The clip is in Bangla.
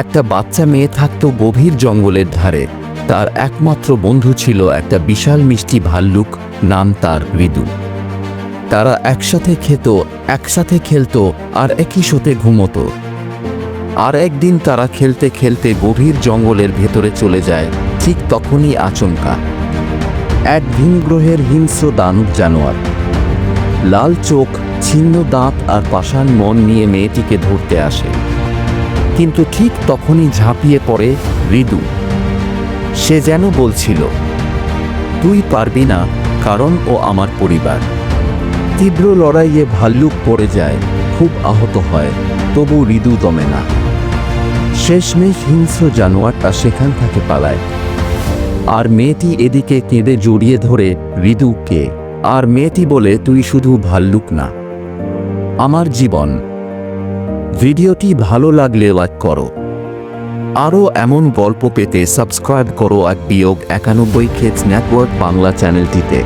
একটা বাচ্চা মেয়ে থাকতো গভীর জঙ্গলের ধারে। তার একমাত্র বন্ধু ছিল একটা বিশাল মিষ্টি ভাল্লুক নাম তার ঋদু তারা একসাথে খেত, একসাথে খেলত আর একই সাথে ঘুমতো। আর একদিন তারা খেলতে খেলতে গভীর জঙ্গলের ভেতরে চলে যায়, ঠিক তখনই আচমকা। এক ভিন গ্রহের হিংস্র দানব জানোয়ার। লাল চোখ, ছিন্ন দাঁত আর পাষাণ মন নিয়ে মেয়েটিকে ধরতে আসে। কিন্তু ঠিক তখনই ঝাঁপিয়ে পড়ে ঋদু সে যেন বলছিল, তুই পারবি না, কারণ ও আমার পরিবার। তীব্র লড়াইয়ে ভাল্লুক পড়ে যায়, খুব আহত হয়, তবু ঋদু দমে না। শেষমেশ হিংস্র জানোয়ারটা সেখান থেকে পালায়। আর মেয়েটি এদিকে কেঁদে জড়িয়ে ধরে ঋদুকে আর মেয়েটি বলে তুই শুধু ভাল্লুক না। আমার জীবন ভিডিওটি ভালো লাগলে লাইক করো। আরও এমন গল্প পেতে সাবস্ক্রাইব করো এক বিয়োগ একানব্বই খেজ নেটওয়ার্ক বাংলা চ্যানেলটিতে।